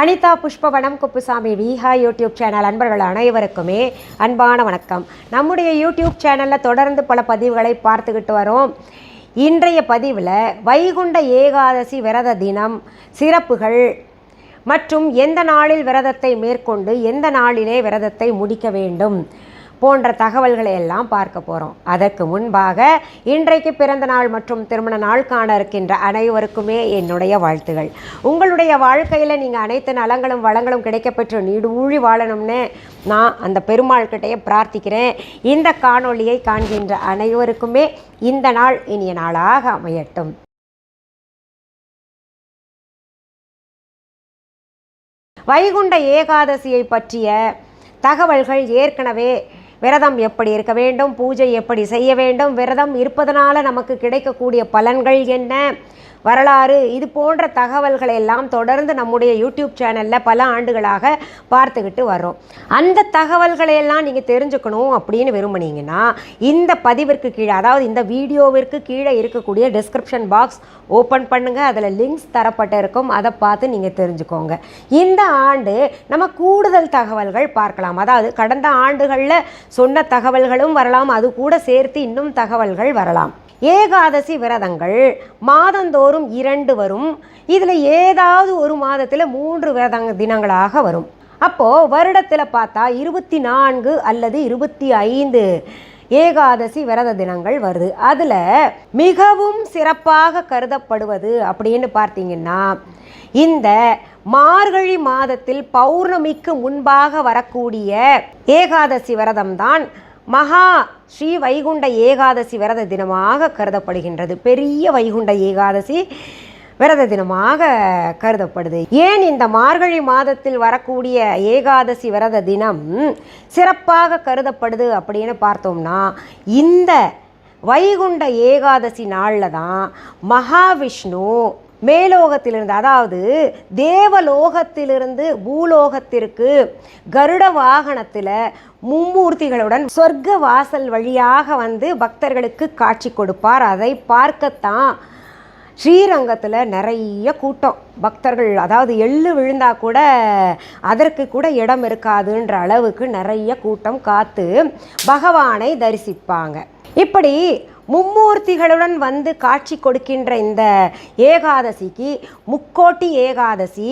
Anitha Pushpavanam Kuppusamy Viha YouTube channel அன்பர்கள் அனைவருக்குமே அன்பான வணக்கம். நம்முடைய யூடியூப் சேனலில் தொடர்ந்து பல பதிவுகளை பார்த்துக்கிட்டு வரோம். இன்றைய பதிவில் வைகுண்ட ஏகாதசி விரத தினம் சிறப்புகள் மற்றும் எந்த நாளில் விரதத்தை மேற்கொண்டு எந்த நாளிலே விரதத்தை முடிக்க வேண்டும்? போன்ற தகவல்களை எல்லாம் பார்க்க போகிறோம் அதற்கு முன்பாக இன்றைக்கு பிறந்த நாள் மற்றும் திருமண நாள் காண இருக்கின்ற அனைவருக்குமே என்னுடைய வாழ்த்துகள். உங்களுடைய வாழ்க்கையில் நீங்கள் அனைத்து நலங்களும் வளங்களும் கிடைக்கப்பெற்று நீடு ஊழி வாழணும்னு நான் அந்த பெருமாள்கிட்டயே பிரார்த்திக்கிறேன். இந்த காணொளியை காண்கின்ற அனைவருக்குமே இந்த நாள் இனிய நாளாக அமையட்டும். வைகுண்ட ஏகாதசியை பற்றிய தகவல்கள் ஏற்கனவே விரதம் எப்படி இருக்க வேண்டும் பூஜை எப்படி செய்ய வேண்டும் விரதம் இருப்பதனால நமக்கு கிடைக்கக்கூடிய பலன்கள் என்ன? வரலாறு இது போன்ற தகவல்களை எல்லாம் தொடர்ந்து நம்முடைய யூடியூப் சேனலில் பல ஆண்டுகளாக பார்த்துக்கிட்டு வர்றோம். அந்த தகவல்களை எல்லாம் நீங்கள் தெரிஞ்சுக்கணும் அப்படின்னு விரும்புனீங்கன்னா இந்த பதிவிற்கு கீழே அதாவது இந்த வீடியோவிற்கு கீழே இருக்கக்கூடிய டிஸ்கிரிப்ஷன் பாக்ஸ் ஓப்பன் பண்ணுங்கள் அதில் லிங்க்ஸ் தரப்பட்டு இருக்கும் அதை பார்த்து நீங்கள் தெரிஞ்சுக்கோங்க. இந்த ஆண்டு நம்ம கூடுதல் தகவல்கள் பார்க்கலாம். அதாவது கடந்த ஆண்டுகளில் சொன்ன தகவல்களும் வரலாம். அது கூட சேர்த்து இன்னும் தகவல்கள் வரலாம். ஏகாதசி விரதங்கள். மாதந்தோறும் இரண்டு வரும். இதில் ஏதாவது ஒரு மாதத்தில் மூன்று விரத தினங்களாக வரும். அப்போது வருடத்தில் பார்த்தா இருபத்தி நான்கு அல்லது இருபத்தி ஐந்து ஏகாதசி விரத தினங்கள் வருது. அதில் மிகவும் சிறப்பாக கருதப்படுவது அப்படின்னு பார்த்தீங்கன்னா இந்த மார்கழி மாதத்தில் பௌர்ணமிக்கு முன்பாக வரக்கூடிய ஏகாதசி விரதம் தான் மகா ஸ்ரீ வைகுண்ட ஏகாதசி விரத தினமாக கருதப்படுகின்றது. பெரிய வைகுண்ட ஏகாதசி விரத தினமாக கருதப்படுது. ஏன் இந்த மார்கழி மாதத்தில் வரக்கூடிய ஏகாதசி விரத தினம் சிறப்பாக கருதப்படுது அப்படின்னு பார்த்தோம்னா இந்த வைகுண்ட ஏகாதசி நாளில் தான் மகாவிஷ்ணு மேலோகத்திலிருந்து அதாவது தேவலோகத்திலிருந்து பூலோகத்திற்கு கருட வாகனத்தில் மும்மூர்த்திகளுடன் சொர்க்க வாசல் வழியாக வந்து பக்தர்களுக்கு காட்சி கொடுப்பார். அதை பார்க்கத்தான் ஸ்ரீரங்கத்தில் நிறைய கூட்டம். பக்தர்கள் அதாவது எள்ளு விழுந்தா கூட அதற்கு கூட இடம் இருக்காதுன்ற அளவுக்கு நிறைய கூட்டம் காத்து பகவானை தரிசிப்பாங்க. இப்படி மும்மூர்த்திகளுடன் வந்து காட்சி கொடுக்கின்ற இந்த ஏகாதசிக்கு முக்கோட்டி ஏகாதசி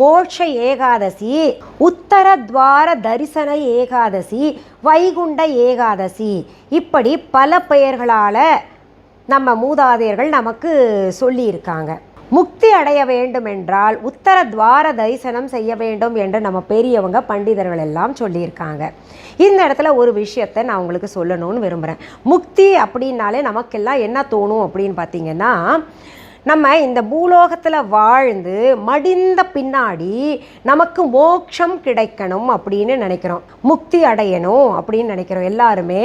மோட்ச ஏகாதசி உத்தரத்வார தரிசன ஏகாதசி வைகுண்ட ஏகாதசி. இப்படி பல பெயர்களால் நம்ம மூதாதையர்கள் நமக்கு சொல்லியிருக்காங்க. முக்தி அடைய வேண்டும் என்றால் உத்தர துவார தரிசனம் செய்ய வேண்டும் என்று நம்ம பெரியவங்க பண்டிதர்கள் எல்லாம் சொல்லியிருக்காங்க. இந்த இடத்துல ஒரு விஷயத்தை நான் உங்களுக்கு சொல்லணும்னு விரும்புகிறேன் முக்தி அப்படின்னாலே நமக்கெல்லாம் என்ன தோணும் அப்படின்னு பார்த்தீங்கன்னா நம்ம இந்த பூலோகத்தில் வாழ்ந்து மடிந்த பின்னாடி நமக்கு மோட்சம் கிடைக்கணும் அப்படின்னு நினைக்கிறோம். முக்தி அடையணும் அப்படின்னு நினைக்கிறோம் எல்லாருமே.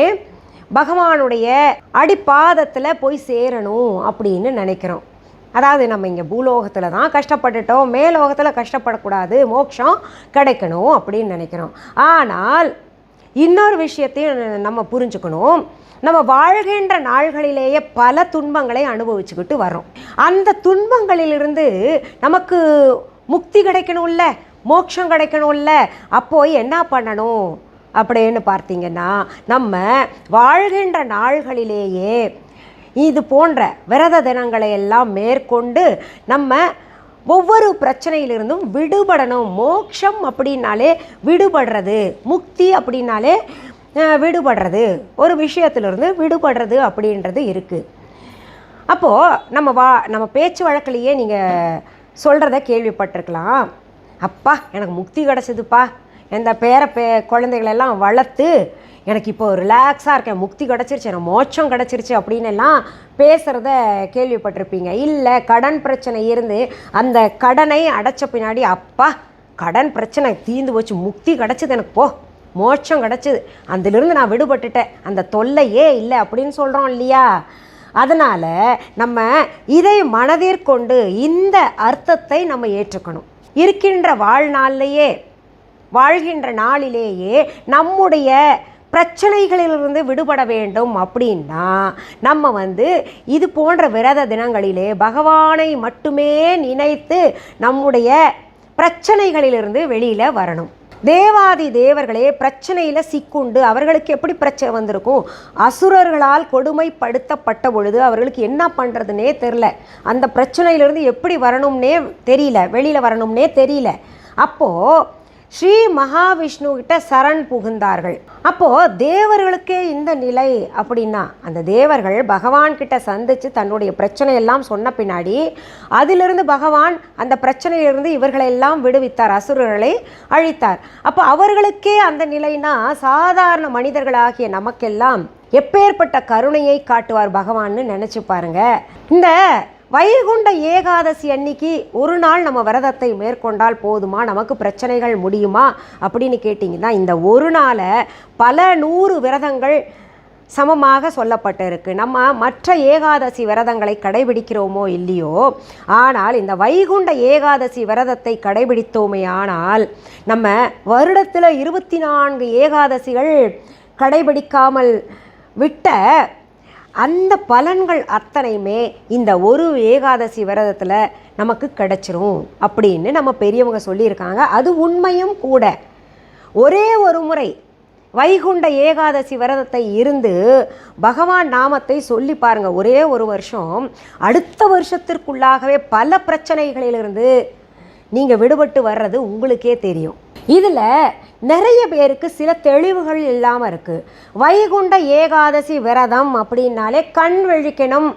பகவானுடைய அடிப்பாதத்தில் போய் சேரணும் அப்படின்னு நினைக்கிறோம். அதாவது நம்ம இங்கே பூலோகத்தில் தான் கஷ்டப்பட்டுட்டோம் மேலோகத்தில் கஷ்டப்படக்கூடாது மோட்சம் கிடைக்கணும் அப்படின்னு நினைக்கிறோம். ஆனால் இன்னொரு விஷயத்தையும் நம்ம புரிஞ்சுக்கணும். நம்ம வாழ்கின்ற நாள்களிலேயே பல துன்பங்களை அனுபவிச்சுக்கிட்டு வரோம் அந்த துன்பங்களிலிருந்து நமக்கு முக்தி கிடைக்கணும்ல மோட்சம் கிடைக்கணும்ல அப்போ என்ன பண்ணணும் அப்படின்னு பார்த்தீங்கன்னா நம்ம வாழ்கின்ற நாள்களிலேயே இது போன்ற விரத தினங்களை எல்லாம் மேற்கொண்டு நம்ம ஒவ்வொரு பிரச்சனையிலிருந்தும் விடுபடணும். மோட்சம் அப்படின்னாலே விடுபடுறது. முக்தி அப்படின்னாலே விடுபடுறது. ஒரு விஷயத்திலிருந்து விடுபடுறது அப்படின்றது இருக்குது அப்போது நம்ம வா நம்ம பேச்சு வழக்கிலேயே நீங்கள் சொல்கிறத கேள்விப்பட்டிருக்கலாம். அப்பா எனக்கு முக்தி கிடச்சிதுப்பா. இந்த பேர பே குழந்தைகளெல்லாம் வளர்த்து எனக்கு இப்போ ரிலாக்ஸாக இருக்கேன் முக்தி கிடச்சிருச்சு எனக்கு மோட்சம் கிடச்சிருச்சு அப்படின்னு எல்லாம் பேசுகிறத கேள்விப்பட்டிருப்பீங்க. இல்லை கடன் பிரச்சனை இருந்து அந்த கடனை அடைச்ச பின்னாடி அப்பா கடன் பிரச்சனை தீந்து போச்சு முக்தி கிடச்சிது எனக்கு போ. மோட்சம் கிடச்சிது. அதிலிருந்து நான் விடுபட்டுட்டேன். அந்த தொல்லையே இல்லை அப்படின்னு சொல்கிறோம் இல்லையா? அதனால் நம்ம இதை மனதிற்கொண்டு இந்த அர்த்தத்தை நம்ம ஏற்றுக்கணும். இருக்கின்ற வாழ்நாள்லையே வாழ்கின்ற நாளிலேயே நம்முடைய பிரச்சனைகளிலிருந்து விடுபட வேண்டும் அப்படின்னா நம்ம வந்து இது போன்ற விரத தினங்களிலே பகவானை மட்டுமே நினைத்து நம்முடைய பிரச்சனைகளிலிருந்து வெளியில் வரணும். தேவாதி தேவர்களே பிரச்சனையில் சிக்குண்டு அவர்களுக்கு எப்படி பிரச்சனை வந்திருக்கும் அசுரர்களால் கொடுமைப்படுத்தப்பட்ட பொழுது அவர்களுக்கு என்ன பண்ணுறதுனே தெரில அந்த பிரச்சனையிலிருந்து எப்படி வரணும்னே தெரியல வெளியில் வரணும்னே தெரியல. அப்போது ஸ்ரீ மகாவிஷ்ணு கிட்ட சரண் புகுந்தார்கள். அப்போ தேவர்களுக்கே இந்த நிலை அப்படின்னா அந்த தேவர்கள் பகவான் கிட்ட சந்திச்சு தன்னுடைய பிரச்சனையெல்லாம் சொன்ன பின்னாடி அதிலிருந்து பகவான் அந்த பிரச்சனையிலிருந்து இவர்களெல்லாம் விடுவித்தார் அசுரர்களை அழித்தார். அப்போ அவர்களுக்கே அந்த நிலைனா சாதாரண மனிதர்களாகிய நமக்கெல்லாம் எப்பேற்பட்ட கருணையை காட்டுவார் பகவான்னு நினைச்சு பாருங்க. இந்த வைகுண்ட ஏகாதசி அன்னைக்கு ஒரு நாள் நம்ம விரதத்தை மேற்கொண்டால் போதுமா? நமக்கு பிரச்சனைகள் முடியுமா? அப்படின்னு கேட்டிங்கன்னா இந்த ஒரு நாளை பல நூறு விரதங்கள் சமமாக சொல்லப்பட்டிருக்கு. நம்ம மற்ற ஏகாதசி விரதங்களை கடைபிடிக்கிறோமோ இல்லையோ? ஆனால் இந்த வைகுண்ட ஏகாதசி விரதத்தை கடைபிடித்தோமே ஆனால் நம்ம வருடத்தில் இருபத்தி நான்கு ஏகாதசிகள் கடைபிடிக்காமல் விட்ட அந்த பலன்கள் அத்தனையுமே இந்த ஒரு ஏகாதசி விரதத்தில் நமக்கு கிடைச்சிரும் அப்படின்னு நம்ம பெரியவங்க சொல்லியிருக்காங்க. அது உண்மையும் கூட. ஒரே ஒரு முறை வைகுண்ட ஏகாதசி விரதத்தை இருந்து பகவான் நாமத்தை சொல்லி பாருங்க. ஒரே ஒரு வருஷம். அடுத்த வருஷத்திற்குள்ளாகவே பல பிரச்சனைகளிலிருந்து நீங்கள் விடுபட்டு வர்றது உங்களுக்கே தெரியும். இதில் நிறைய பேருக்கு சில தெளிவுகள் இல்லாமல் இருக்குது வைகுண்ட ஏகாதசி விரதம் அப்படின்னாலே கண் விழிக்கணும்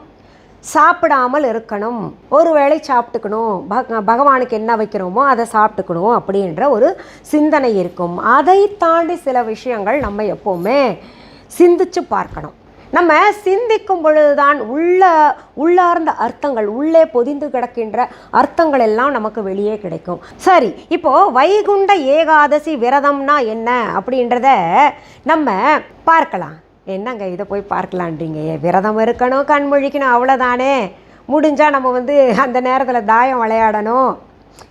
சாப்பிடாமல் இருக்கணும். ஒரு வேளை சாப்பிட்டுக்கணும். பக பகவானுக்கு என்ன வைக்கிறோமோ அதை சாப்பிட்டுக்கணும் அப்படின்ற ஒரு சிந்தனை இருக்கும். அதை தாண்டி சில விஷயங்கள் நம்ம எப்போவுமே சிந்திச்சு பார்க்கணும். நம்ம சிந்திக்கும் பொழுதுதான் உள்ள உள்ளார்ந்த அர்த்தங்கள் உள்ளே பொதிந்து கிடக்கின்ற அர்த்தங்கள் எல்லாம் நமக்கு வெளியே கிடைக்கும். சரி இப்போ வைகுண்ட ஏகாதசி விரதம்னா என்ன அப்படின்றத நம்ம பார்க்கலாம். என்னங்க இதை போய் பார்க்கலான்றீங்க? விரதம் இருக்கணும் கண் முழிக்கணும் அவ்வளோதானே முடிஞ்சால் நம்ம வந்து அந்த நேரத்தில் தாயம் விளையாடணும்.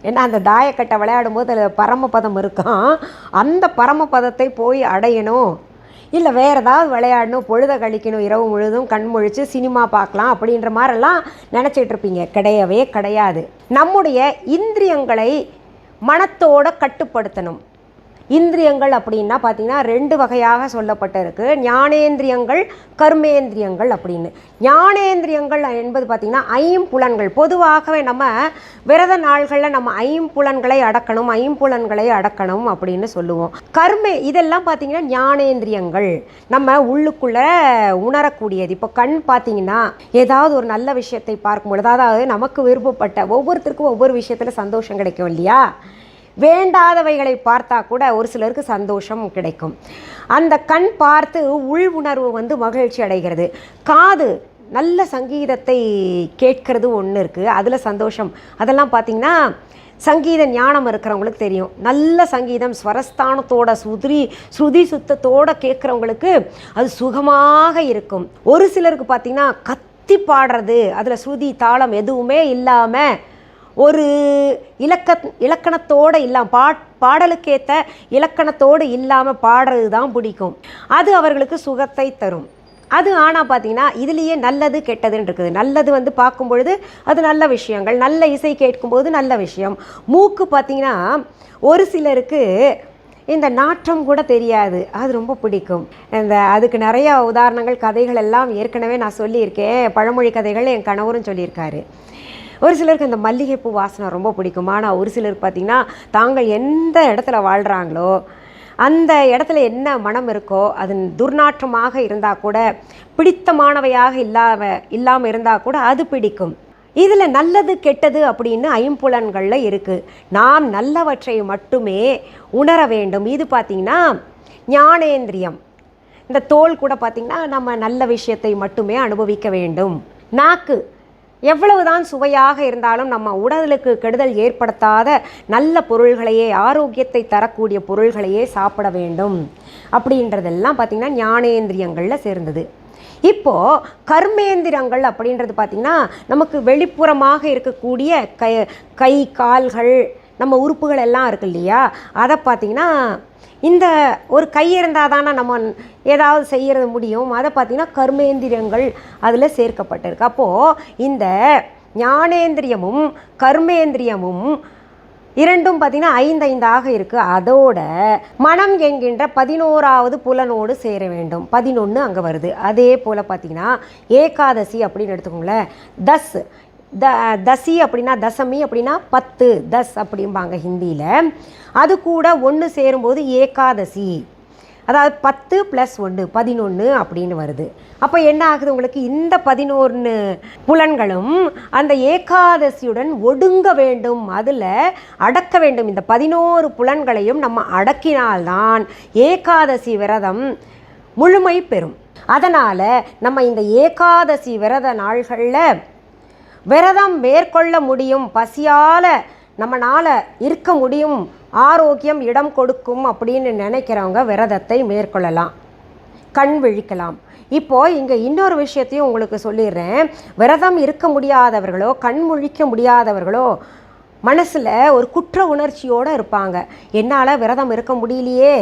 ஏன்னா அந்த தாயக்கட்டை விளையாடும் போது அதில் பரமபதம் இருக்கும் அந்த பரமபதத்தை போய் அடையணும். இல்லை வேறு ஏதாவது விளையாடணும் பொழுத கழிக்கணும் இரவு முழுதும் கண் முழிச்சு சினிமா பார்க்கலாம் அப்படின்ற மாதிரிலாம் நினச்சிட்டு இருப்பீங்க. கிடையவே கிடையாது. நம்முடைய இந்திரியங்களை மனத்தோட கட்டுப்படுத்தணும். இந்திரியங்கள் அப்படின்னா பார்த்தீங்கன்னா ரெண்டு வகையாக சொல்லப்பட்டிருக்கு. ஞானேந்திரியங்கள் கர்மேந்திரியங்கள் அப்படின்னு. ஞானேந்திரியங்கள் என்பது பார்த்திங்கன்னா ஐம்புலன்கள் பொதுவாகவே நம்ம விரத நாள்களில் நம்ம ஐம்புலன்களை அடக்கணும் ஐம்புலன்களை அடக்கணும் அப்படின்னு சொல்லுவோம். கர்மே இதெல்லாம் பார்த்திங்கன்னா ஞானேந்திரியங்கள். நம்ம உள்ளுக்குள்ளே உணரக்கூடியது. இப்போ கண் பார்த்தீங்கன்னா ஏதாவது ஒரு நல்ல விஷயத்தை பார்க்கும் பொழுது அதாவது நமக்கு விருப்பப்பட்ட ஒவ்வொருத்தருக்கும் ஒவ்வொரு விஷயத்தில் சந்தோஷம் கிடைக்கும் இல்லையா? வேண்டாதவைகளை பார்த்தா கூட ஒரு சிலருக்கு சந்தோஷம் கிடைக்கும். அந்த கண் பார்த்து உள் உணர்வு வந்து மகிழ்ச்சி அடைகிறது. காது நல்ல சங்கீதத்தை கேட்கறது ஒன்று இருக்குது அதில் சந்தோஷம். அதெல்லாம் பார்த்திங்கன்னா சங்கீத ஞானம் இருக்கிறவங்களுக்கு தெரியும். நல்ல சங்கீதம் ஸ்வரஸ்தானத்தோட சுதிரி ஸ்ருதி சுத்தத்தோட கேட்குறவங்களுக்கு அது சுகமாக இருக்கும். ஒரு சிலருக்கு பார்த்திங்கன்னா கத்தி பாடுறது அதில் ஸ்ருதி தாளம் எதுவுமே இல்லாமல் ஒரு இலக்க இலக்கணத்தோடு இல்லாமல் பா பாடலுக்கேற்ற இலக்கணத்தோடு இல்லாமல் பாடுறது தான் பிடிக்கும். அது அவர்களுக்கு சுகத்தை தரும். அது ஆனால் பார்த்தீங்கன்னா இதுலேயே நல்லது கெட்டதுன்னு இருக்குது. நல்லது வந்து பார்க்கும் பொழுது அது நல்ல விஷயங்கள் நல்ல இசை கேட்கும்போது நல்ல விஷயம். மூக்கு பார்த்தீங்கன்னா ஒரு சிலருக்கு இந்த நாற்றம் கூட தெரியாது. அது ரொம்ப பிடிக்கும். இந்த அதுக்கு நிறையா உதாரணங்கள் கதைகள் எல்லாம் ஏற்கனவே நான் சொல்லியிருக்கேன். பழமொழி கதைகள் என் கணவரும் சொல்லியிருக்காரு. ஒரு சிலருக்கு அந்த மல்லிகைப்பூ வாசனை ரொம்ப பிடிக்கும். ஆனால் ஒரு சிலருக்கு பார்த்திங்கன்னா தாங்கள் எந்த இடத்துல வாழ்கிறாங்களோ அந்த இடத்துல என்ன மனம் இருக்கோ அது துர்நாற்றமாக இருந்தால் கூட பிடித்தமானவையாக இல்லாம இல்லாமல் இருந்தால் கூட அது பிடிக்கும். இதில் நல்லது கெட்டது அப்படின்னு ஐம்புலன்களில் இருக்குது நாம் நல்லவற்றை மட்டுமே உணர வேண்டும். இது பார்த்திங்கன்னா ஞானேந்திரியம். இந்த தோல் கூட பார்த்திங்கன்னா நம்ம நல்ல விஷயத்தை மட்டுமே அனுபவிக்க வேண்டும். நாக்கு. எவ்வளவுதான் சுவையாக இருந்தாலும் நம்ம உடலுக்கு கெடுதல் ஏற்படுத்தாத நல்ல பொருள்களையே ஆரோக்கியத்தை தரக்கூடிய பொருள்களையே சாப்பிட வேண்டும். அப்படின்றதெல்லாம் பார்த்திங்கன்னா ஞானேந்திரியங்களில் சேர்ந்தது. இப்போது கர்மேந்திரங்கள் அப்படின்றது பார்த்திங்கன்னா நமக்கு வெளிப்புறமாக இருக்கக்கூடிய கை கை கால்கள் நம்ம உறுப்புகள் எல்லாம் இருக்கு இல்லையா அதை பார்த்திங்கன்னா இந்த ஒரு கை இருந்தால் தானே நம்ம ஏதாவது செய்கிறது முடியும். அதை பார்த்திங்கன்னா கர்மேந்திரியங்கள் அதில் சேர்க்கப்பட்டிருக்கு. அப்போது இந்த ஞானேந்திரியமும் கர்மேந்திரியமும் இரண்டும் பார்த்தீங்கன்னா ஐந்து ஐந்தாக இருக்குது அதோட மனம் என்கின்ற பதினோராவது புலனோடு சேர வேண்டும். பதினொன்று அங்கே வருது. அதே போல் பார்த்தீங்கன்னா ஏகாதசி அப்படின்னு எடுத்துக்கோங்களேன். தஸ் த தசி அப்படின்னா தசமி அப்படின்னா பத்து தஸ் அப்படிம்பாங்க ஹிந்தியில். அது கூட ஒன்று சேரும்போது ஏகாதசி. அதாவது பத்து ப்ளஸ் ஒன்று பதினொன்று அப்படின்னு வருது. அப்போ என்ன ஆகுது உங்களுக்கு? இந்த பதினொன்று புலன்களும் அந்த ஏகாதசியுடன் ஒடுங்க வேண்டும். அதில் அடக்க வேண்டும். இந்த பதினோரு புலன்களையும் நம்ம அடக்கினால்தான் ஏகாதசி விரதம் முழுமை பெறும். அதனால் நம்ம இந்த ஏகாதசி விரத நாள்களில் விரதம் மேற்கொள்ள முடியும் பசியால் நம்மளால் இருக்க முடியும் ஆரோக்கியம் இடம் கொடுக்கும் அப்படின்னு நினைக்கிறவங்க விரதத்தை மேற்கொள்ளலாம். கண் விழிக்கலாம். இப்போது இங்கே இன்னொரு விஷயத்தையும் உங்களுக்கு சொல்லிடுறேன். விரதம் இருக்க முடியாதவர்களோ கண் முழிக்க முடியாதவர்களோ மனசில் ஒரு குற்ற உணர்ச்சியோடு இருப்பாங்க. என்னால் விரதம் இருக்க முடியலையே.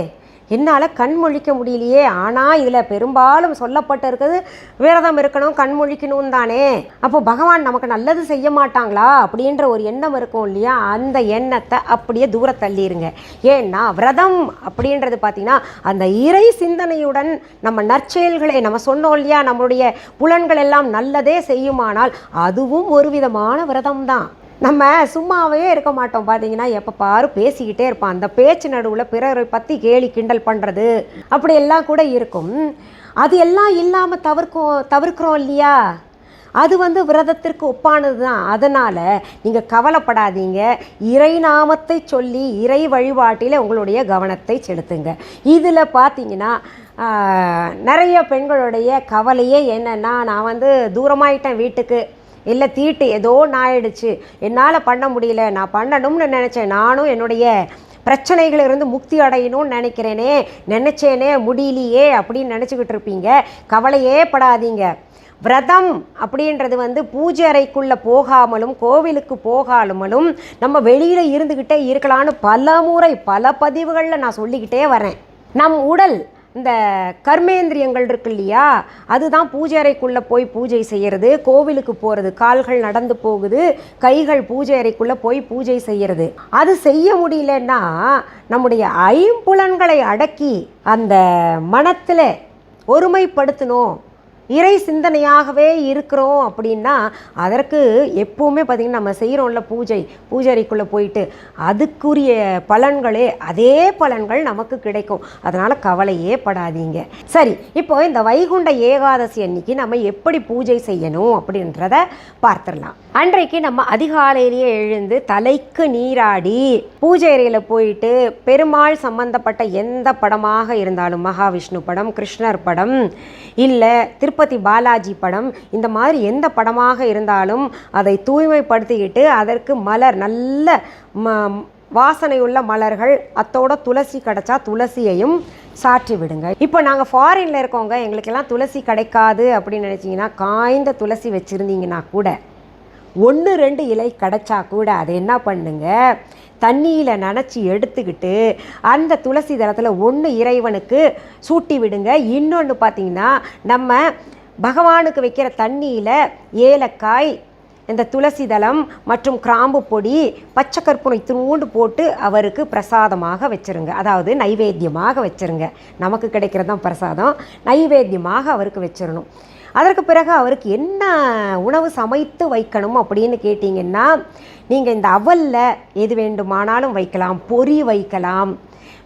என்னால் கண் முழிக்க முடியலையே. ஆனால் இதில் பெரும்பாலும் சொல்லப்பட்டிருக்கிறது விரதம் இருக்கணும் கண் முழிக்கணும் தானே. அப்போ பகவான் நமக்கு நல்லது செய்ய மாட்டாங்களா? அப்படின்ற ஒரு எண்ணம் இருக்கும் இல்லையா? அந்த எண்ணத்தை அப்படியே தூர தள்ளிடுங்க ஏன்னா விரதம் அப்படின்றது பார்த்திங்கன்னா அந்த இறை சிந்தனையுடன் நம்ம நற்செயல்களை நம்ம சொன்னோம் இல்லையா? நம்மளுடைய புலன்கள் எல்லாம் நல்லதே செய்யுமானால் அதுவும் ஒரு விதமான விரதம் தான் நம்ம சும்மாவே இருக்க மாட்டோம். பார்த்தீங்கன்னா எப்போ பாரு பேசிக்கிட்டே இருப்பான். அந்த பேச்சு நடுவில் பிறரை பற்றி கேலி கிண்டல் பண்ணுறது அப்படியெல்லாம் கூட இருக்கும். அது எல்லாம் இல்லாமல் தவிர்க்கும் தவிர்க்கிறோம் இல்லையா? அது வந்து விரதத்திற்கு ஒப்பானது தான் அதனால் நீங்கள் கவலைப்படாதீங்க. இறை நாமத்தை சொல்லி இறை வழிபாட்டில் உங்களுடைய கவனத்தை செலுத்துங்க. இதில் பார்த்தீங்கன்னா நிறைய பெண்களுடைய கவலையே என்னென்னா நான் வந்து தூரமாயிட்டேன் வீட்டுக்கு. இல்லை தீட்டு ஏதோ நாயிடுச்சு. என்னால் பண்ண முடியல. நான் பண்ணணும்னு நினச்சேன். நானும் என்னுடைய பிரச்சனைகளிலிருந்து முக்தி அடையணும்னு நினைக்கிறேனே. நினச்சேனே முடியலையே அப்படின்னு நினச்சிக்கிட்டு இருப்பீங்க. கவலையே படாதீங்க. விரதம் அப்படின்றது வந்து பூஜை அறைக்குள்ளே போகாமலும் கோவிலுக்கு போகாமலும் நம்ம வெளியில் இருந்துக்கிட்டே இருக்கலான்னு பல முறை பல பதிவுகளில் நான் சொல்லிக்கிட்டே வரேன். நம் உடல் இந்த கர்மேந்திரியங்கள் இருக்கு இல்லையா? அதுதான் பூஜை அறைக்குள்ளே போய் பூஜை செய்கிறது கோவிலுக்கு போகிறது கால்கள் நடந்து போகுது. கைகள் பூஜை அறைக்குள்ளே போய் பூஜை செய்கிறது அது செய்ய முடியலன்னா நம்முடைய ஐம்புலன்களை அடக்கி அந்த மனத்தில் ஒருமைப்படுத்தணும். இறை சிந்தனையாகவே இருக்கிறோம் அப்படின்னா அதற்கு எப்போவுமே பார்த்திங்கன்னா நம்ம செய்கிறோம்ல பூஜை பூஜைக்குள்ளே போயிட்டு அதுக்குரிய பலன்களே அதே பலன்கள் நமக்கு கிடைக்கும். அதனால் கவலையே படாதீங்க. சரி இப்போ இந்த வைகுண்ட ஏகாதசி அன்னைக்கு நம்ம எப்படி பூஜை செய்யணும் அப்படின்றத பார்த்துடலாம். அன்றைக்கு நம்ம அதிகாலையிலேயே எழுந்து தலைக்கு நீராடி பூஜை அறையில் போயிட்டு பெருமாள் சம்பந்தப்பட்ட எந்த படமாக இருந்தாலும் மகாவிஷ்ணு படம் கிருஷ்ணர் படம் இல்லை திருப்பதி பாலாஜி படம். இந்த மாதிரி எந்த படமாக இருந்தாலும் அதை தூய்மைப்படுத்திக்கிட்டு அதற்கு மலர் நல்ல ம வாசனையுள்ள மலர்கள் அத்தோட துளசி கிடைச்சா துளசியையும் சாற்றி விடுங்க. இப்போ நாங்கள் ஃபாரினில் இருக்கோங்க. எங்களுக்கெல்லாம் துளசி கிடைக்காது அப்படின்னு நினச்சிங்கன்னா காய்ந்த துளசி வச்சுருந்தீங்கன்னா கூட ஒன்று ரெண்டு இலை கிடச்சா கூட அதை என்ன பண்ணுங்கள் தண்ணியில் நனைச்சி எடுத்துக்கிட்டு அந்த துளசி தளத்தில் ஒன்று இறைவனுக்கு சூட்டி விடுங்க. இன்னொன்று பார்த்தீங்கன்னா நம்ம பகவானுக்கு வைக்கிற தண்ணியில் ஏலக்காய் இந்த துளசி தளம் மற்றும் கிராம்பு பொடி பச்சை கற்பூரம் இத்தினூண்டு போட்டு அவருக்கு பிரசாதமாக வச்சிருங்க. அதாவது நைவேத்தியமாக வச்சிருங்க. நமக்கு கிடைக்கிறது தான் பிரசாதம். நைவேத்தியமாக அவருக்கு வச்சிடணும் அதற்கு பிறகு அவருக்கு என்ன உணவு சமைத்து வைக்கணும் அப்படின்னு கேட்டிங்கன்னா நீங்கள் இந்த அவலில் எது வேண்டுமானாலும் வைக்கலாம் பொறி வைக்கலாம்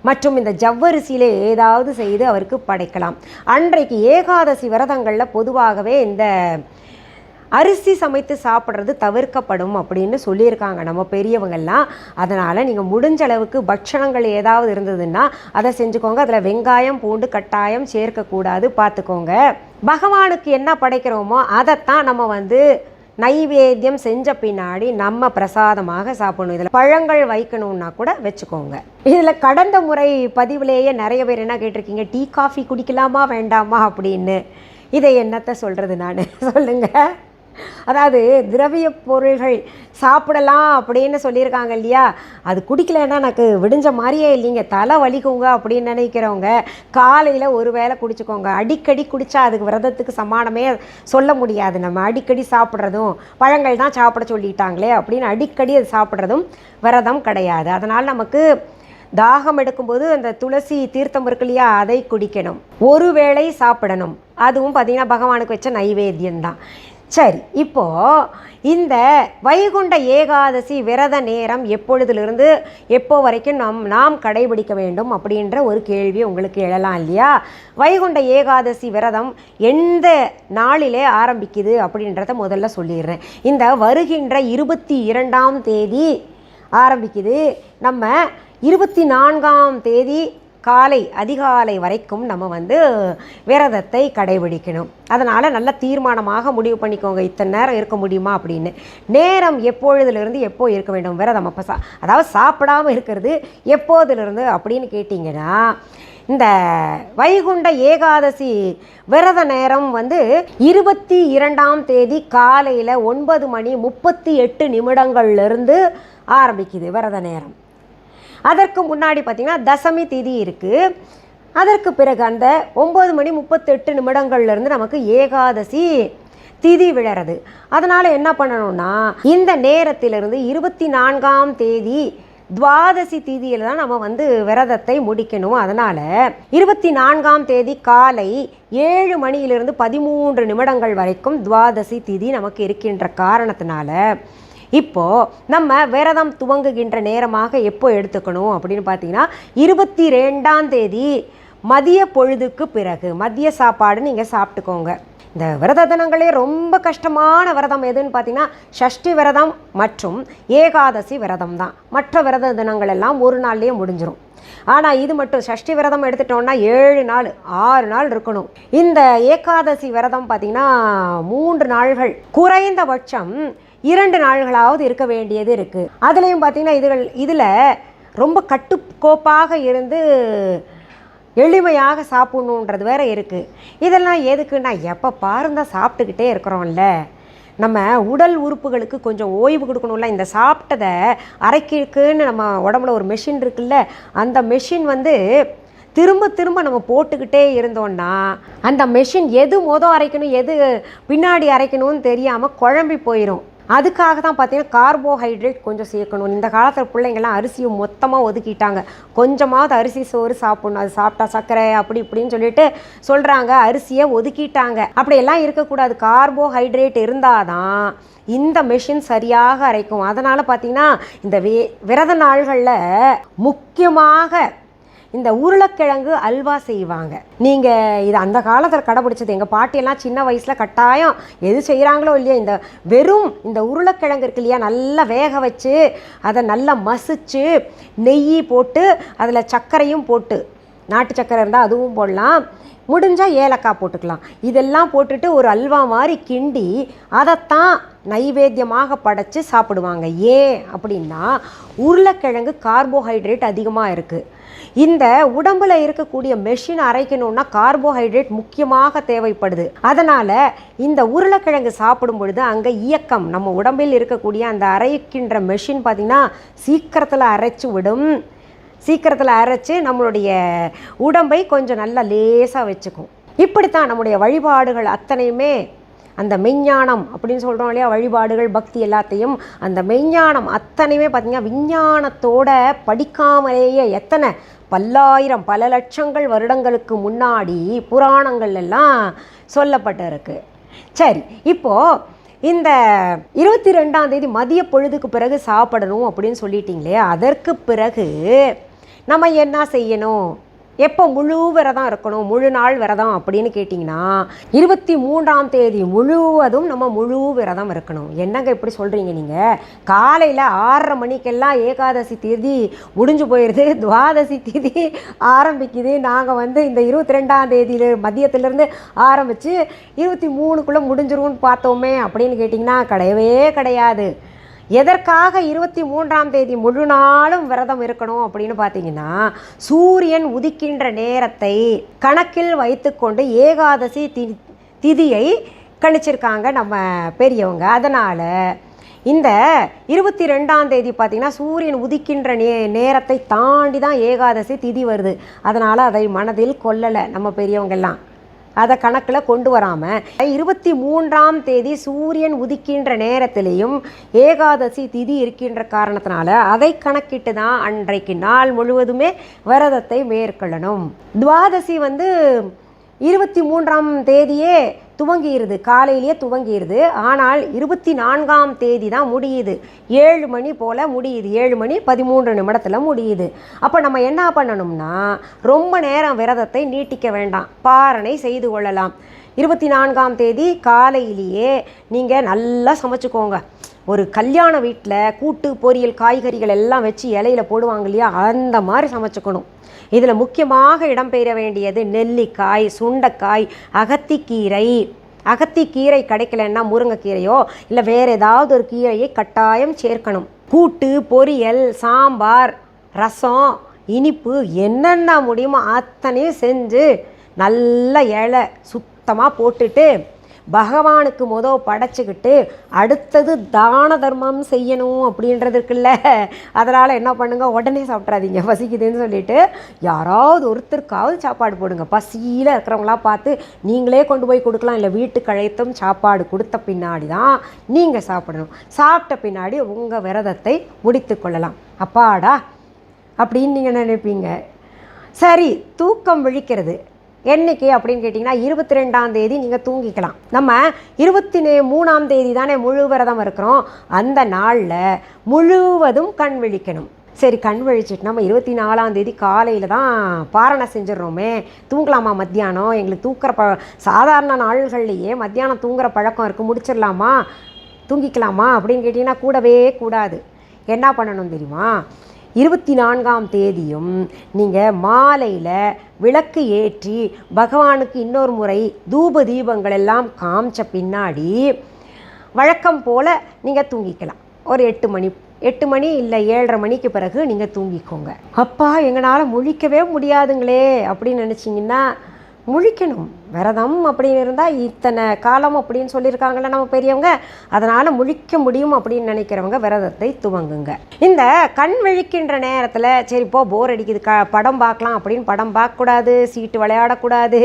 மற்றும் இந்த ஜவ்வரிசியிலே ஏதாவது செய்து அவருக்கு படைக்கலாம். அன்றைக்கு ஏகாதசி விரதங்களில் பொதுவாகவே இந்த அரிசி சமைத்து சாப்பிட்றது தவிர்க்கப்படும் அப்படின்னு சொல்லியிருக்காங்க நம்ம பெரியவங்கள்லாம் அதனால் நீங்கள் முடிஞ்ச அளவுக்கு பட்சணங்கள் ஏதாவது இருந்ததுன்னா அதை செஞ்சுக்கோங்க. அதில் வெங்காயம் பூண்டு கட்டாயம் சேர்க்கக்கூடாது. பார்த்துக்கோங்க. பகவானுக்கு என்ன படைக்கிறோமோ அதைத்தான் நம்ம வந்து நைவேத்தியம் செஞ்ச பின்னாடி நம்ம பிரசாதமாக சாப்பிடணும். இதில் பழங்கள் வைக்கணும்னா கூட வச்சுக்கோங்க. இதில் கடந்த முறை பதிவுலேயே நிறைய பேர் என்ன கேட்டிருக்கீங்க? டீ காஃபி குடிக்கலாமா வேண்டாமா அப்படின்னு. இதை என்னத்தை சொல்கிறது நான்? சொல்லுங்கள் அதாவது திரவிய பொருள்கள் சாப்பிடலாம் அப்படின்னு சொல்லியிருக்காங்க இல்லையா? அது குடிக்கலைன்னா எனக்கு விடிஞ்ச மாதிரியே இல்லைங்க. தலை வலிக்குங்க அப்படின்னு நினைக்கிறவங்க காலையில் ஒரு வேளை குடிச்சுக்கோங்க. அடிக்கடி குடித்தா அதுக்கு விரதத்துக்கு சமானமே சொல்ல முடியாது. நம்ம அடிக்கடி சாப்பிட்றதும் பழங்கள் தான் சாப்பிட சொல்லிட்டாங்களே அப்படின்னு அடிக்கடி அது சாப்பிட்றதும் விரதம் கிடையாது. அதனால் நமக்கு தாகம் எடுக்கும்போது அந்த துளசி தீர்த்தம் இருக்கு இல்லையா அதை குடிக்கணும். ஒரு வேளை சாப்பிடணும். அதுவும் பார்த்திங்கன்னா பகவானுக்கு வச்ச நைவேத்தியம்தான். சரி இப்போது இந்த வைகுண்ட ஏகாதசி விரத நேரம் எப்பொழுதிலிருந்து எப்போ வரைக்கும் நம் நாம் கடைபிடிக்க வேண்டும் அப்படின்ற ஒரு கேள்வி உங்களுக்கு எழலாம் இல்லையா? வைகுண்ட ஏகாதசி விரதம் எந்த நாளிலே ஆரம்பிக்குது அப்படின்றத முதல்ல சொல்லிடுறேன். இந்த வருகின்ற இருபத்தி இரண்டாம் தேதி ஆரம்பிக்குது. நம்ம இருபத்தி நான்காம் தேதி காலை அதிகாலை வரைக்கும் நம்ம வந்து விரதத்தை கடைபிடிக்கணும். அதனால் நல்ல தீர்மானமாக முடிவு பண்ணிக்கோங்க. இத்தனை நேரம் இருக்க முடியுமா அப்படின்னு. நேரம் எப்பொழுதுலேருந்து எப்போ இருக்க வேண்டும்? விரதம் அப்போ சா அதாவது சாப்பிடாமல் இருக்கிறது எப்போதுலேருந்து அப்படின்னு கேட்டிங்கன்னா இந்த வைகுண்ட ஏகாதசி விரத நேரம் வந்து இருபத்தி இரண்டாம் தேதி காலையில் ஒன்பது மணி முப்பத்தி எட்டு நிமிடங்கள்லேருந்து ஆரம்பிக்குது விரத நேரம். அதற்கு முன்னாடி பார்த்திங்கன்னா தசமி திதி இருக்குது அதற்கு பிறகு அந்த ஒம்பது மணி முப்பத்தெட்டு நிமிடங்கள்லேருந்து நமக்கு ஏகாதசி திதி விழறது. அதனால் என்ன பண்ணணும்னா இந்த நேரத்திலிருந்து இருபத்தி நான்காம் தேதி துவாதசி திதியில் தான் நம்ம வந்து விரதத்தை முடிக்கணும். அதனால் இருபத்தி நான்காம் தேதி காலை ஏழு மணியிலிருந்து பதிமூன்று நிமிடங்கள் வரைக்கும் துவாதசி திதி நமக்கு இருக்கின்ற காரணத்தினால இப்போது நம்ம விரதம் துவங்குகின்ற நேரமாக எப்போ எடுத்துக்கணும் அப்படின்னு பார்த்தீங்கன்னா இருபத்தி ரெண்டாம் தேதி மதிய பொழுதுக்கு பிறகு மதிய சாப்பாடு நீங்கள் சாப்பிட்டுக்கோங்க. இந்த விரத தினங்களே ரொம்ப கஷ்டமான விரதம் எதுன்னு பார்த்தீங்கன்னா ஷஷ்டி விரதம் மற்றும் ஏகாதசி விரதம் தான். மற்ற விரத தினங்கள் எல்லாம் ஒரு நாள்லேயே முடிஞ்சிடும் ஆனால் இது மட்டும் சஷ்டி விரதம் எடுத்துட்டோம்னா ஏழு நாள் ஆறு நாள் இருக்கணும். இந்த ஏகாதசி விரதம் பார்த்திங்கன்னா மூன்று நாள்கள். குறைந்தபட்சம் இரண்டு நாள்களாவது இருக்க வேண்டியது இருக்குது அதுலேயும் பார்த்திங்கன்னா இதுகள் இதில் ரொம்ப கட்டுக்கோப்பாக இருந்து எளிமையாக சாப்பிட்ணுன்றது வேற இருக்குது இதெல்லாம் எதுக்குன்னா எப்போ பாருங்க சாப்பிட்டுக்கிட்டே இருக்கிறோம்ல. நம்ம உடல் உறுப்புகளுக்கு கொஞ்சம் ஓய்வு கொடுக்கணும்ல. இந்த சாப்பிட்டதை அரைக்கிக்குன்னு நம்ம உடம்புல ஒரு மெஷின் இருக்குல்ல அந்த மெஷின் வந்து திரும்ப திரும்ப நம்ம போட்டுக்கிட்டே இருந்தோம்னா அந்த மெஷின் எது மொதல் அரைக்கணும் எது பின்னாடி அரைக்கணும்னு தெரியாமல் குழம்பி போயிடும் அதுக்காக தான் பார்த்தீங்கன்னா கார்போஹைட்ரேட் கொஞ்சம் சேர்க்கணும். இந்த காலத்தில் பிள்ளைங்கள்லாம் அரிசியை மொத்தமாக ஒதுக்கிட்டாங்க. கொஞ்சமாவது அரிசி சோறு சாப்பிட்ணும். அது சாப்பிட்டா சர்க்கரை அப்படி இப்படின்னு சொல்லிட்டு சொல்கிறாங்க அரிசியை ஒதுக்கிட்டாங்க. அப்படியெல்லாம் இருக்கக்கூடாது. கார்போஹைட்ரேட் இருந்தால் தான் இந்த மெஷின் சரியாக அரைக்கும். அதனால் பார்த்தீங்கன்னா இந்த வே விரத நாள்களில் முக்கியமாக இந்த உருளைக்கிழங்கு அல்வா செய்வாங்க. நீங்கள் இது அந்த காலத்தில் கடைபிடிச்சது. எங்கள் பாட்டியெல்லாம் சின்ன வயசில் கட்டாயம் எது செய்கிறாங்களோ இல்லையா இந்த வெறும் இந்த உருளைக்கிழங்கு இருக்கு இல்லையா நல்லா வேக வச்சு அதை நல்லா மசிச்சு நெய் போட்டு அதில் சர்க்கரையும் போட்டு நாட்டு சக்கரை இருந்தால் அதுவும் போடலாம். முடிஞ்சால் ஏலக்காய் போட்டுக்கலாம். இதெல்லாம் போட்டுட்டு ஒரு அல்வா மாதிரி கிண்டி அதைத்தான் நைவேத்தியமாக படைச்சு சாப்பிடுவாங்க. ஏன் அப்படின்னா உருளைக்கிழங்கு கார்போஹைட்ரேட் அதிகமாக இருக்குது இந்த உடம்பில் இருக்கக்கூடிய மெஷின் அரைக்கணும்னா கார்போஹைட்ரேட் முக்கியமாக தேவைப்படுது. அதனால் இந்த உருளைக்கிழங்கு சாப்பிடும் பொழுது அங்கே இயக்கம் நம்ம உடம்பில் இருக்கக்கூடிய அந்த அரைக்கின்ற மெஷின் பார்த்திங்கன்னா சீக்கிரத்தில் அரைச்சி விடும். சீக்கிரத்தில் அரைச்சி நம்மளுடைய உடம்பை கொஞ்சம் நல்லா லேசாக வச்சுக்கும். இப்படித்தான் நம்முடைய வழிபாடுகள் அத்தனையுமே அந்த மெய்ஞானம் அப்படின்னு சொல்கிறோம் இல்லையா? வழிபாடுகள் பக்தி எல்லாத்தையும் அந்த மெய்ஞானம் அத்தனையுமே பார்த்திங்கன்னா விஞ்ஞானத்தோட படிக்காமலேயே எத்தனை பல்லாயிரம் பல லட்சங்கள் வருடங்களுக்கு முன்னாடி புராணங்கள் எல்லாம் சொல்லப்பட்டிருக்கு. சரி இப்போது இந்த இருபத்தி ரெண்டாம் தேதி மதிய பொழுதுக்கு பிறகு சாப்பிடணும் அப்படின்னு சொல்லிட்டீங்களே அதற்கு பிறகு நம்ம என்ன செய்யணும்? எப்போ முழு விரதம் இருக்கணும்? முழு நாள் விரதம் அப்படின்னு கேட்டிங்கன்னா இருபத்தி மூன்றாம் தேதி முழுவதும் நம்ம முழு விரதம் இருக்கணும். என்னங்க இப்படி சொல்கிறீங்க நீங்கள் காலையில் ஆறரை மணிக்கெல்லாம் ஏகாதசி தேதி முடிஞ்சு போயிடுது துவாதசி தேதி ஆரம்பிக்குது. நாங்கள் வந்து இந்த இருபத்தி ரெண்டாம் தேதியில மதியத்துலேருந்து ஆரம்பித்து இருபத்தி மூணுக்குள்ளே முடிஞ்சிரும்னு பார்த்தோமே அப்படின்னு கேட்டிங்கன்னா கிடையவே கிடையாது. எதற்காக இருபத்தி மூன்றாம் தேதி முழு நாளும் விரதம் இருக்கணும் அப்படின்னு பார்த்தீங்கன்னா சூரியன் உதிக்கின்ற நேரத்தை கணக்கில் வைத்துக்கொண்டு ஏகாதசி தி திதியை கணிச்சிருக்காங்க நம்ம பெரியவங்க. அதனால் இந்த இருபத்தி ரெண்டாம் தேதி பார்த்தீங்கன்னா சூரியன் உதிக்கின்ற நே நேரத்தை தாண்டி தான் ஏகாதசி திதி வருது. அதனால் அதை மனதில் கொள்ளலை நம்ம பெரியவங்கெல்லாம். அதை கணக்கில் கொண்டு வராமல் இருபத்தி மூன்றாம் தேதி சூரியன் உதிக்கின்ற நேரத்திலையும் ஏகாதசி திதி இருக்கின்ற காரணத்தினால அதை கணக்கிட்டு தான் அன்றைக்கு நாள் முழுவதுமே விரதத்தை மேற்கொள்ளணும். துவாதசி வந்து இருபத்தி மூன்றாம் தேதியே துவங்கிடுது காலையிலேயே துவங்கிடுது ஆனால் இருபத்தி நான்காம் தேதி தான் முடியுது. ஏழு மணி போல் முடியுது. ஏழு மணி பதிமூன்று நிமிடத்தில் முடியுது. அப்போ நம்ம என்ன பண்ணணும்னா ரொம்ப நேரம் விரதத்தை நீட்டிக்க வேண்டாம். பாரணை செய்து கொள்ளலாம். இருபத்தி நான்காம் தேதி காலையிலேயே நீங்கள் நல்லா சமைச்சுக்கோங்க. ஒரு கல்யாண வீட்டில் கூட்டு பொரியல் காய்கறிகள் எல்லாம் வச்சு இலையில போடுவாங்க இல்லையா? அந்த மாதிரி சமைச்சுக்கணும். இதில் முக்கியமாக இடம்பெற வேண்டியது நெல்லிக்காய் சுண்டைக்காய் அகத்திக்கீரை. அகத்திக்கீரை கிடைக்கலன்னா முருங்கைக்கீரையோ இல்லை வேறு ஏதாவது ஒரு கீரையை கட்டாயம் சேர்க்கணும். கூட்டு பொரியல் சாம்பார் ரசம் இனிப்பு என்னென்ன முடியுமோ அத்தனையும் செஞ்சு நல்ல இலை சுத்தமாக போட்டுட்டு பகவானுக்கு மொதல் படைச்சிக்கிட்டு அடுத்தது தான தர்மம் செய்யணும் அப்படின்றது இருக்குல்ல. அதனால் என்ன பண்ணுங்கள் உடனே சாப்பிட்றாதீங்க பசிக்குதுன்னு சொல்லிட்டு யாராவது ஒருத்தருக்காவது சாப்பாடு போடுங்க. பசியில் இருக்கிறவங்களாம் பார்த்து நீங்களே கொண்டு போய் கொடுக்கலாம். இல்லை வீட்டுக்கு அழைத்தும் சாப்பாடு கொடுத்த பின்னாடி தான் நீங்கள் சாப்பிடணும். சாப்பிட்ட பின்னாடி உங்கள் விரதத்தை முடித்து கொள்ளலாம். அப்பாடா அப்படின்னு நீங்கள் நினைப்பீங்க. சரி தூக்கம் விழிக்கிறது. என்னைக்கு அப்படின்னு கேட்டிங்கன்னா இருபத்தி ரெண்டாம் தேதி நீங்கள் தூங்கிக்கலாம். நம்ம இருபத்தி நே மூணாம் தேதி தானே முழு விரதம் இருக்கிறோம். அந்த நாளில் முழுவதும் கண் விழிக்கணும். சரி கண் விழிச்சிட்டு நம்ம இருபத்தி நாலாம் தேதி காலையில் தான் பாரணை செஞ்சிடறோமே. தூங்கலாமா மத்தியானம்? எங்களுக்கு தூக்குற ப சாதாரண நாள்கள்லையே மத்தியானம் தூங்குற பழக்கம் இருக்குது முடிச்சிடலாமா? தூங்கிக்கலாமா? அப்படின்னு கேட்டிங்கன்னா கூடவே கூடாது. என்ன பண்ணணும் தெரியுமா? இருபத்தி நான்காம் தேதியும் நீங்கள் மாலையில் விளக்கு ஏற்றி பகவானுக்கு இன்னொரு முறை தூப தீபங்கள் எல்லாம் காமிச்ச பின்னாடி வழக்கம் போல் நீங்கள் தூங்கிக்கலாம். ஒரு எட்டு மணி எட்டு மணி இல்லை ஏழரை மணிக்கு பிறகு நீங்கள் தூங்கிக்கோங்க. அப்பா எங்களால் முழிக்கவே முடியாதுங்களே அப்படின்னு நினச்சிங்கன்னா முழிக்கணும். விரதம் அப்படின்னு இருந்தால் இத்தனை காலம் அப்படின்னு சொல்லியிருக்காங்கல்ல நம்ம பெரியவங்க. அதனால் முழிக்க முடியும் அப்படின்னு நினைக்கிறவங்க விரதத்தை துவங்குங்க. இந்த கண் விழிக்கின்ற நேரத்தில் சரி போ போர் அடிக்குது க படம் பார்க்கலாம் அப்படின்னு படம் பார்க்கக்கூடாது சீட்டு விளையாடக்கூடாது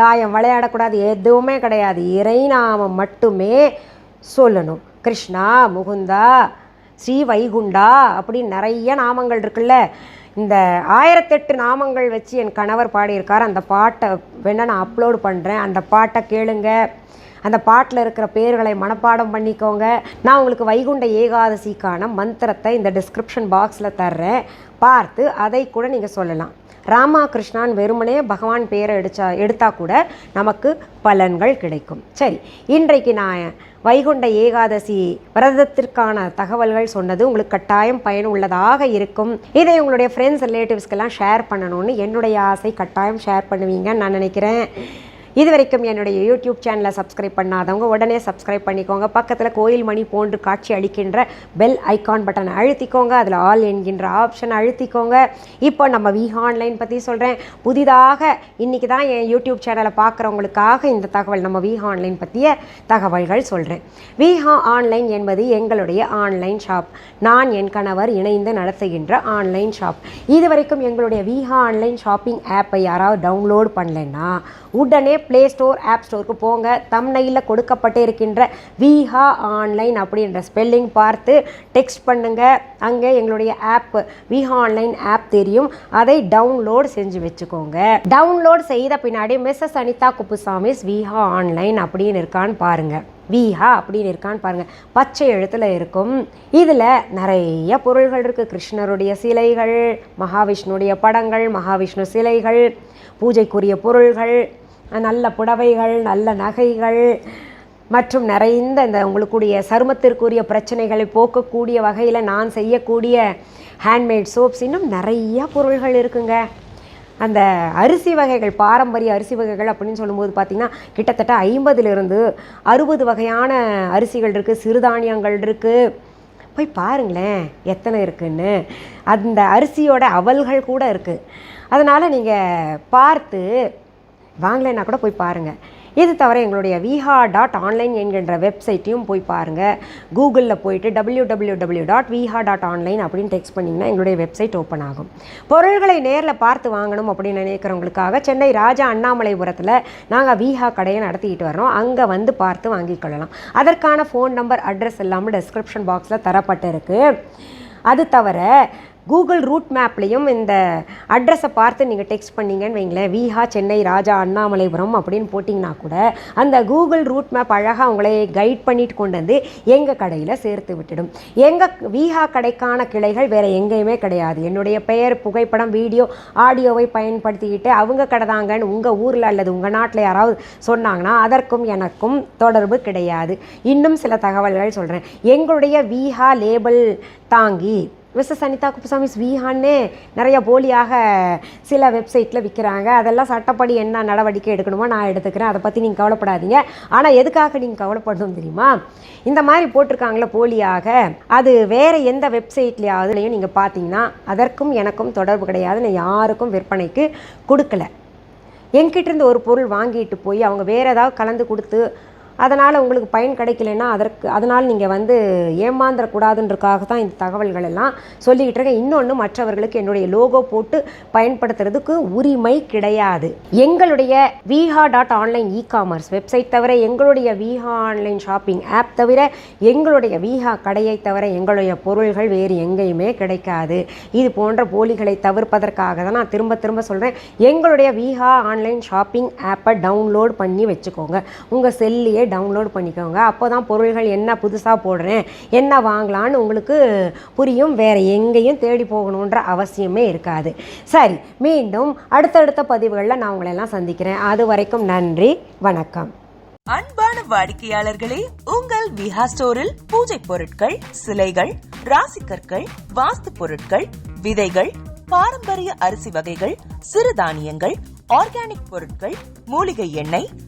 தாயம் விளையாடக்கூடாது எதுவுமே கிடையாது. இறைநாமம் மட்டுமே சொல்லணும். கிருஷ்ணா முகுந்தா ஸ்ரீ வைகுண்டா அப்படின்னு நிறைய நாமங்கள் இருக்குல்ல. இந்த ஆயிரத்தெட்டு நாமங்கள் வச்சு என் கணவர் பாடியிருக்கார். அந்த பாட்டை வேணா நான் அப்லோடு பண்ணுறேன் அந்த பாட்டை கேளுங்க. அந்த பாட்டில் இருக்கிற பேர்களை மனப்பாடம் பண்ணிக்கோங்க. நான் உங்களுக்கு வைகுண்ட ஏகாதசிக்கான மந்திரத்தை இந்த டிஸ்கிரிப்ஷன் பாக்ஸில் தர்றேன். பார்த்து அதை கூட நீங்கள் சொல்லலாம். ராமா கிருஷ்ணான் வெறுமனே பகவான் பேரை எடுத்தா எடுத்தால் கூட நமக்கு பலன்கள் கிடைக்கும். சரி இன்றைக்கு நான் வைகுண்ட ஏகாதசி விரதத்திற்கான தகவல்கள் சொன்னது உங்களுக்கு கட்டாயம் பயனுள்ளதாக இருக்கும். இதை உங்களுடைய ஃப்ரெண்ட்ஸ் ரிலேட்டிவ்ஸ்க்கெல்லாம் ஷேர் பண்ணணும்னு என்னுடைய ஆசை. கட்டாயம் ஷேர் பண்ணுவீங்கன்னு நான் நினைக்கிறேன். இது வரைக்கும் என்னுடைய யூடியூப் சேனலை சப்ஸ்கிரைப் பண்ணாதவங்க உடனே சப்ஸ்கிரைப் பண்ணிக்கோங்க. பக்கத்தில் கோயில் மணி போன்று காட்சி அளிக்கின்ற பெல் ஐக்கான் பட்டனை அழுத்திக்கோங்க. அதில் ஆல் என்கின்ற ஆப்ஷன் அழுத்திக்கோங்க. இப்போ நம்ம வி ஆன்லைன் பற்றி சொல்கிறேன் புதிதாக இன்றைக்கி தான் என் யூடியூப் சேனலை பார்க்குறவங்களுக்காக இந்த தகவல் நம்ம வி ஆன்லைன் பற்றிய தகவல்கள் சொல்கிறேன் விஹா ஆன்லைன் என்பது எங்களுடைய ஆன்லைன் ஷாப் நான் என் கணவர் இணைந்து நடத்துகின்ற ஆன்லைன் ஷாப் இது வரைக்கும் எங்களுடைய விஹா ஆன்லைன் ஷாப்பிங் ஆப்பை யாராவது டவுன்லோட் பண்ணலைன்னா உடனே ப்ளே ஸ்டோர் ஆப் ஸ்டோருக்கு போங்க. தம்னையில் கொடுக்கப்பட்டு இருக்கின்ற விஹா ஆன்லைன் அப்படின்ற ஸ்பெல்லிங் பார்த்து டெக்ஸ்ட் பண்ணுங்க. அங்கே எங்களுடைய ஆப் விஹா ஆன்லைன் ஆப் தெரியும். அதை டவுன்லோட் செஞ்சு வச்சுக்கோங்க. டவுன்லோட் செய்த பின்னாடி மிஸ்ஸஸ் அனிதா குப்புசாமிஸ் விஹா ஆன்லைன் அப்படின்னு இருக்கான்னு பாருங்கள் விஹா அப்படின்னு இருக்கான்னு பாருங்கள் பச்சை எழுத்தில் இருக்கும். இதில் நிறைய பொருள்கள் இருக்குது கிருஷ்ணருடைய சிலைகள் மகாவிஷ்ணுடைய படங்கள் மகாவிஷ்ணு சிலைகள் பூஜைக்குரிய பொருள்கள் நல்ல புடவைகள் நல்ல நகைகள் மற்றும் நிறைந்த இந்த உங்களுக்குரிய சருமத்திற்குரிய பிரச்சனைகளை போக்கக்கூடிய வகையில் நான் செய்யக்கூடிய ஹேண்ட்மேட் சோப்ஸ் இன்னும் நிறையா பொருள்கள் இருக்குங்க. அந்த அரிசி வகைகள் பாரம்பரிய அரிசி வகைகள் அப்படின்னு சொல்லும்போது பார்த்திங்கன்னா கிட்டத்தட்ட ஐம்பதுலேருந்து அறுபது வகையான அரிசிகள் இருக்குது சிறுதானியங்கள் இருக்குது போய் பாருங்களேன் எத்தனை இருக்குன்னு. அந்த அரிசியோட அவல்கள் கூட இருக்குது அதனால் நீங்கள் பார்த்து வாங்கலைன்னா கூட போய் பாருங்கள் இது தவிர எங்களுடைய விஹா டாட் ஆன்லைன் என்கின்ற வெப்சைட்டையும் போய் பாருங்கள் கூகுளில் போயிட்டு W W W dot Viha dot online அப்படின்னு டெக்ஸ்ட் பண்ணிங்கன்னா எங்களுடைய வெப்சைட் ஓப்பன் ஆகும். பொருள்களை நேரில் பார்த்து வாங்கணும் அப்படின்னு நினைக்கிறவங்களுக்காக சென்னை ராஜா அண்ணாமலைபுரத்தில் நாங்கள் விஹா கடையை நடத்திக்கிட்டு வரோம் அங்கே வந்து பார்த்து வாங்கிக்கொள்ளலாம் அதற்கான ஃபோன் நம்பர் அட்ரஸ் எல்லாமே டெஸ்கிரிப்ஷன் பாக்ஸில் தரப்பட்டிருக்கு. அது தவிர கூகுள் ரூட் மேப்லேயும் இந்த அட்ரஸை பார்த்து நீங்கள் டெக்ஸ்ட் பண்ணீங்கன்னு வைங்களேன். விஹா சென்னை ராஜா அண்ணாமலைபுரம் அப்படின்னு போட்டிங்கன்னா கூட அந்த கூகுள் ரூட் மேப் அழகாக உங்களை கைட் பண்ணிட்டு கொண்டு வந்து எங்கள் கடையில் சேர்த்து விட்டுடும். எங்கள் விஹா கடைக்கான கிளைகள் வேறு எங்கேயுமே கிடையாது. என்னுடைய பெயர் புகைப்படம் வீடியோ ஆடியோவை பயன்படுத்திக்கிட்டு அவங்க கடை தாங்கன்னு உங்கள் ஊரில் அல்லது உங்கள் நாட்டில் யாராவது சொன்னாங்கன்னா அதற்கும் எனக்கும் தொடர்பு கிடையாது. இன்னும் சில தகவல்கள் சொல்கிறேன் எங்களுடைய விஹா லேபிள் தாங்கி மிஸ்ஸஸ் அனிதா குப்புசாமி வீஹான்னே நிறைய போலியாக சில வெப்சைட்டில் விற்கிறாங்க அதெல்லாம் சட்டப்படி என்ன நடவடிக்கை எடுக்கணுமோ நான் எடுத்துக்கிறேன். அதை பற்றி நீங்கள் கவலைப்படாதீங்க. ஆனால் எதுக்காக நீங்கள் கவலைப்படணும் தெரியுமா? இந்த மாதிரி போட்டிருக்காங்களே போலியாக. அது வேறு எந்த வெப்சைட்லையாவதுலையும் நீங்கள் பார்த்தீங்கன்னா அதற்கும் எனக்கும் தொடர்பு கிடையாது. நான் யாருக்கும் விற்பனைக்கு கொடுக்கல. என்கிட்ட இருந்து ஒரு பொருள் வாங்கிட்டு போய் அவங்க வேறு ஏதாவது கலந்து கொடுத்து அதனால் உங்களுக்கு பயன் கிடைக்கலன்னா அதற்கு அதனால் நீங்கள் வந்து ஏமாந்துடக்கூடாதுன்றக்காக தான் இந்த தகவல்கள் எல்லாம் சொல்லிக்கிட்டு இருக்கேன். இன்னொன்று மற்றவர்களுக்கு என்னுடைய லோகோ போட்டு பயன்படுத்துறதுக்கு உரிமை கிடையாது. எங்களுடைய Viha dot online e commerce website தவிர எங்களுடைய விஹா ஆன்லைன் ஷாப்பிங் ஆப் தவிர எங்களுடைய விஹா கடையை தவிர எங்களுடைய பொருள்கள் வேறு எங்கேயுமே கிடைக்காது. இது போன்ற போலிகளை தவிர்ப்பதற்காக தான் நான் திரும்ப திரும்ப சொல்கிறேன் எங்களுடைய விஹா ஆன்லைன் ஷாப்பிங் ஆப்பை டவுன்லோட் பண்ணி வச்சுக்கோங்க. உங்கள் செல்லையே டவுன்லோட் பண்ணிக்கோங்க. அப்போ தான் பொருள்கள் என்ன புதுசாக போடுறேன் என்ன வாங்கலான்னு உங்களுக்கு புரியும். வேறு எங்கேயும் தேடி போகணுன்ற அவசியமே இருக்காது. சரி மீண்டும் அடுத்தடுத்த பதிவுகளில் நான் உங்களை எல்லாம் சந்திக்கிறேன். அது வரைக்கும் நன்றி வணக்கம். அன்பான வாடிக்கையாளர்களே உங்கள் விஹா ஸ்டோரில் பூஜை பொருட்கள் சிலைகள் ராசிக்கற்கள் வாஸ்து பொருட்கள் விதைகள் பாரம்பரிய அரிசி வகைகள் சிறுதானியங்கள் ஆர்கானிக் பொருட்கள் மூலிகை எண்ணெய்